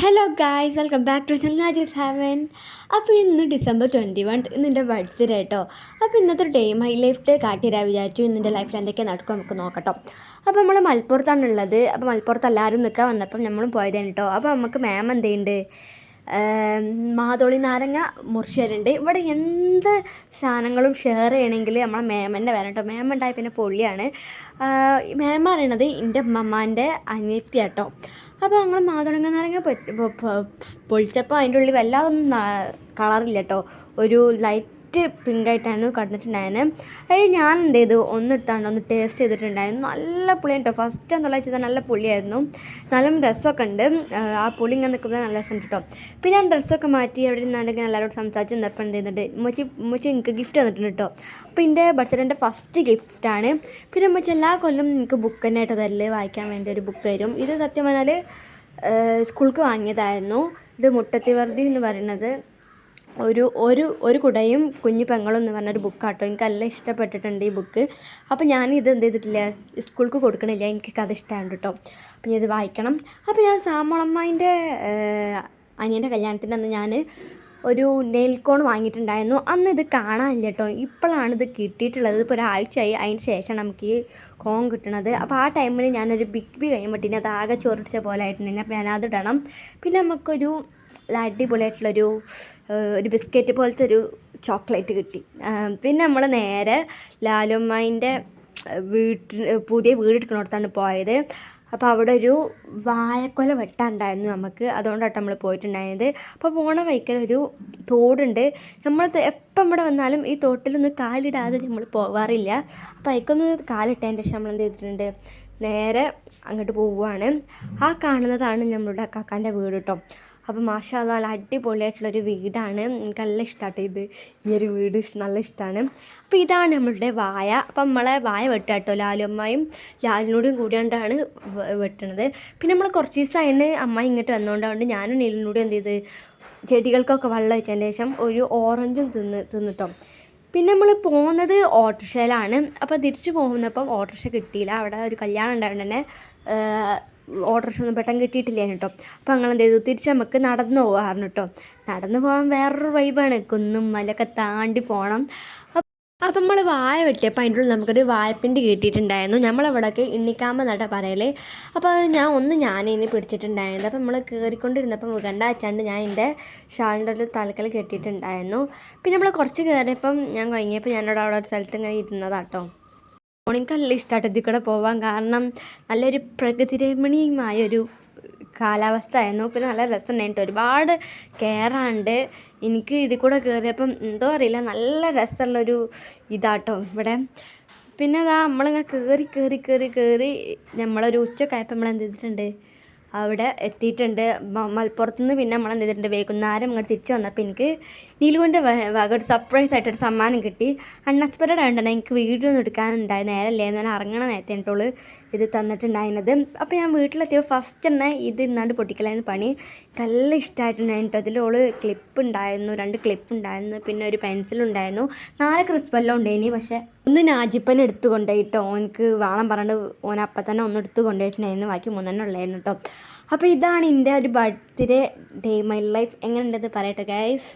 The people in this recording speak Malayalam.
Hello guys welcome back to Chandraji seven അപ്പോൾ ഇന്ന് ഡിസംബർ ട്വന്റി വൺ ഇന്ന് എന്റെ ബർത്ത്ഡേ കേട്ടോ അപ്പോൾ ഇന്നത്തെ ഡേ മൈ ലൈഫ് ഡേ കാട്ടിരാ വിചാരിച്ചു. ഇന്നെന്റെ ലൈഫിൽ എന്തൊക്കെയാണ് നടക്കും നമുക്ക് നോക്കട്ടോ. അപ്പോൾ നമ്മൾ മലപ്പുറത്താണ് ഉള്ളത് അപ്പോൾ മലപ്പുറത്ത് എല്ലാവരും നിൽക്കാൻ വന്നപ്പം നമ്മളും പോയതാണ് കേട്ടോ അപ്പോൾ നമുക്ക് മാം എന്തുണ്ട് മാതോളി നാരങ്ങ മുറിച്ചരുണ്ട് ഇവിടെ എന്ത് സാധനങ്ങളും ഷെയർ ചെയ്യണമെങ്കിൽ നമ്മളെ മേമന്റെ വരണം കേട്ടോ മേമ പിന്നെ പൊള്ളിയാണ്. മേമ പറയണത് എന്റെ അമ്മമ്മാന്റെ അനിയത്തി കേട്ടോ അപ്പോൾ ഞങ്ങൾ മാതുളങ്ങ നാരങ്ങ പൊളിച്ചപ്പോൾ അതിന്റെ ഉള്ളിൽ വല്ലാതൊന്നും കളറില്ല കേട്ടോ ഒരു ലൈറ്റ് പിങ്ക് പിങ്കായിട്ടാണ് കണ്ടിട്ടുണ്ടായിരുന്നത് അതിൽ ഞാൻ എന്ത് ചെയ്തു ഒന്നെടുത്താണ്ട് ഒന്ന് ടേസ്റ്റ് ചെയ്തിട്ടുണ്ടായിരുന്നു. നല്ല പുളിയാണ് കേട്ടോ ഫസ്റ്റ് എന്നുള്ള ചെയ്താൽ നല്ല പുളിയായിരുന്നു. നല്ല രസമൊക്കെ ഉണ്ട് ആ പുളി ഇങ്ങനെ നിൽക്കുമ്പോൾ നല്ല രസം കേട്ടോ പിന്നെ ഞാൻ ഡ്രസ്സൊക്കെ മാറ്റി അവിടെ നിന്നാണെങ്കിൽ എല്ലാവരോടും സംസാരിച്ച് നിന്നപ്പോൾ എന്ത് ചെയ്യുന്നുണ്ട് ഉമ്മച്ചി ഉമ്മച്ചി എനിക്ക് ഗിഫ്റ്റ് തന്നിട്ടുണ്ട് കേട്ടോ അപ്പോൾ എന്റെ ബർത്ത്ഡേന്റെ ഫസ്റ്റ് ഗിഫ്റ്റാണ് പിന്നെ ഉമ്മച്ചി എല്ലാ കൊല്ലം എനിക്ക് ബുക്ക് തന്നെ ആയിട്ട് തല്ല് വായിക്കാൻ വേണ്ടി ഒരു ബുക്ക് തരും. ഇത് സത്യം പറഞ്ഞാൽ സ്കൂൾക്ക് വാങ്ങിയതായിരുന്നു. ഇത് മുട്ടത്തിവർദ്ധി എന്ന് പറയുന്നത്. ഒരു ഒരു ഒരു കുടയും കുഞ്ഞു പെങ്ങളും എന്ന് പറഞ്ഞൊരു ബുക്കാട്ടോ. എനിക്ക് നല്ല ഇഷ്ടപ്പെട്ടിട്ടുണ്ട് ഈ ബുക്ക്. അപ്പോൾ ഞാൻ ഇത് എന്ത് ചെയ്തിട്ടില്ല സ്കൂൾക്ക് കൊടുക്കണില്ല. എനിക്ക് കഥ ഇഷ്ടമാണ് കേട്ടോ അപ്പോൾ ഞാൻ ഇത് വായിക്കണം. അപ്പോൾ ഞാൻ സാമളമ്മേന്റെ അനിയന്റെ കല്യാണത്തിന്റെ അന്ന് ഞാൻ ഒരു നെയിൽ കോൺ വാങ്ങിയിട്ടുണ്ടായിരുന്നു. അന്ന് ഇത് കാണാനില്ല കേട്ടോ ഇപ്പോഴാണ് ഇത് കിട്ടിയിട്ടുള്ളത്. ഇപ്പോൾ ഒരാഴ്ചയായി. അതിന് ശേഷമാണ് നമുക്ക് ഈ കോൺ കിട്ടണത്. അപ്പോൾ ആ ടൈമിൽ ഞാനൊരു ബിഗ് ബി കഴിയുമ്പോഴത്തേന് അത് ആകെ ചൊറിച്ച പോലെ ആയിട്ടുണ്ട്. അപ്പോൾ ഞാനത് ഇടണം. പിന്നെ നമുക്കൊരു അടിപൊളിയായിട്ടുള്ളൊരു ഒരു ബിസ്ക്കറ്റ് പോലത്തെ ഒരു ചോക്ലേറ്റ് കിട്ടി പിന്നെ നമ്മൾ നേരെ ലാലുമ്മേന്റെ വീട്ടിൽ പുതിയ വീട് എടുക്കണോടത്താണ് പോയത്. അപ്പോൾ അവിടെ ഒരു വാഴക്കൊല വെട്ടാണ്ടായിരുന്നു നമുക്ക്. അതുകൊണ്ടാണ് നമ്മൾ പോയിട്ടുണ്ടായത്. അപ്പോൾ പോണ വൈക്കൽ ഒരു തോടുണ്ട്. നമ്മൾ എപ്പം ഇവിടെ വന്നാലും ഈ തോട്ടിലൊന്നും കാലിടാതെ നമ്മൾ പോവാറില്ല. അപ്പോൾ അതിക്കൊന്ന് കാലിട്ടതിന്റെ ശേഷം നമ്മൾ എന്ത് ചെയ്തിട്ടുണ്ട്? നേരെ അങ്ങോട്ട് പോവുകയാണ് ആ കാണുന്നതാണ് നമ്മളുടെ കാക്കാന്റെ വീട് കേട്ടോ അപ്പോൾ മാഷാ നല്ല അടിപൊളിയായിട്ടുള്ളൊരു വീടാണ്. എനിക്ക് നല്ല ഇഷ്ടമാട്ടോ ഇത്. ഈ ഒരു വീട് നല്ല ഇഷ്ടമാണ് അപ്പോൾ ഇതാണ് നമ്മളുടെ വായ. അപ്പം നമ്മളെ വായ വെട്ടുക കേട്ടോ ലാലുമ്മയും ലാലിനോടും കൂടിയാണ്ടാണ് വെട്ടണത്. പിന്നെ നമ്മൾ കുറച്ച് ദിവസമായിട്ട് അമ്മ ഇങ്ങോട്ട് വന്നുകൊണ്ടാണ് ഞാനും നീലിനോടും എന്ത് ചെയ്ത്? ചെടികൾക്കൊക്കെ വെള്ളം വെച്ചതിന് ശേഷം ഒരു ഓറഞ്ചും തിന്ന് തിന്നിട്ടോ. പിന്നെ നമ്മൾ പോകുന്നത് ഓട്ടോറിക്ഷയിലാണ്. അപ്പോൾ തിരിച്ചു പോകുന്നപ്പം ഓട്ടോറിക്ഷ കിട്ടിയില്ല. അവിടെ ഒരു കല്യാണം ഉണ്ടായതുകൊണ്ട് തന്നെ ഓട്ടോറിക്ഷ ഒന്നും പെട്ടെന്ന് കിട്ടിയിട്ടില്ല കേട്ടോ. അപ്പോൾ അങ്ങനെ എന്ത് ചെയ്തു തിരിച്ച് നമുക്ക് നടന്നു പോകാറുണ്ട് കേട്ടോ. നടന്നു പോകാൻ വേറൊരു വൈബാണ് കുന്നും മലയൊക്കെ താണ്ടി പോകണം അപ്പം നമ്മൾ വായ വെട്ടിയപ്പോൾ അതിന്റെ ഉള്ളിൽ നമുക്കൊരു വായപ്പിണ്ടി കിട്ടിയിട്ടുണ്ടായിരുന്നു. നമ്മളവിടെയൊക്കെ ഇണ്ണിക്കാമ്പ നട്ട പറയലേ. അപ്പോൾ അത് ഞാൻ ഒന്ന് ഞാനിനി പിടിച്ചിട്ടുണ്ടായിരുന്നു. അപ്പം നമ്മൾ കയറിക്കൊണ്ടിരുന്നപ്പോൾ മുഖണ്ട അച്ചാണ്ട് ഞാൻ എന്റെ ഷാളിന്റെ ഒരു തലക്കൽ കെട്ടിയിട്ടുണ്ടായിരുന്നു. പിന്നെ നമ്മൾ കുറച്ച് കയറിയപ്പം ഞാൻ കഴിഞ്ഞപ്പോൾ ഞാനവിടെ അവിടെ ഒരു സ്ഥലത്ത് ഇങ്ങനെ ഇരുന്നതാട്ടോ. എനിക്ക് നല്ല ഇഷ്ടമായിട്ട് ഇതിൽ കൂടെ പോകാൻ കാരണം നല്ലൊരു പ്രകൃതിരമണീയമായൊരു കാലാവസ്ഥ ആയിരുന്നു പിന്നെ നല്ല രസമുണ്ടായിട്ട് ഒരുപാട് കയറാണ്ട് എനിക്ക് ഇതിൽ കൂടെ കയറിയപ്പം എന്തോ അറിയില്ല. നല്ല രസമുള്ളൊരു ഇതാട്ടോ ഇവിടെ. പിന്നെ അതാ നമ്മളിങ്ങനെ കയറി കയറി കയറി കയറി നമ്മളൊരു ഉച്ചക്കായപ്പോൾ നമ്മൾ എന്ത് ചെയ്തിട്ടുണ്ട്? അവിടെ എത്തിയിട്ടുണ്ട്. മലപ്പുറത്ത് നിന്ന് പിന്നെ നമ്മൾ എന്ത് ചെയ്തിട്ടുണ്ട്? വൈകുന്നേരം ഇങ്ങോട്ട് തിരിച്ചു വന്നപ്പോൾ എനിക്ക് നീലുവിന്റെ വക ഒരു സർപ്രൈസ് ആയിട്ടൊരു സമ്മാനം കിട്ടി. അൺഎക്സ്പെക്റ്റഡ് ആയിട്ടാണ് എനിക്ക് വീഡിയോ ഒന്നും എടുക്കാനുണ്ടായി നേരല്ലേ ഞാൻ ഇറങ്ങണ നേരത്തെ എന്നിട്ടുള്ളൂ ഇത് തന്നിട്ടുണ്ടായിരുന്നത്. അപ്പോൾ ഞാൻ വീട്ടിലെത്തിയപ്പോൾ ഫസ്റ്റ് തന്നെ ഇത് ഇന്നാണ്ട് പൊട്ടിക്കലായിരുന്നു പണി. നല്ല ഇഷ്ടമായിട്ടുണ്ടായിരുന്നു കേട്ടോ. അതിലോൾ ക്ലിപ്പ് ഉണ്ടായിരുന്നു രണ്ട് ക്ലിപ്പ് ഉണ്ടായിരുന്നു പിന്നെ ഒരു പെൻസിൽ ഉണ്ടായിരുന്നു നാല് ക്രിസ്പെല്ലാം ഉണ്ടായിരുന്നു പക്ഷേ ഒന്ന് നാജിപ്പൻ എടുത്ത് കൊണ്ടുപോയിട്ടോ ഓനക്ക് വേണം പറഞ്ഞിട്ട് ഓൻ അപ്പം തന്നെ ഒന്ന് എടുത്ത് കൊണ്ടുപോയിട്ടുണ്ടായിരുന്നു ബാക്കി മൂന്നെണ്ണം ഉള്ളായിരുന്നു കേട്ടോ അപ്പോൾ ഇതാണ് എന്റെ ഒരു ബർത്ത്ഡേ ഡേ മൈ ലൈഫ് എങ്ങനെ ഉണ്ടെന്ന് പറയട്ടെ ഗൈസ്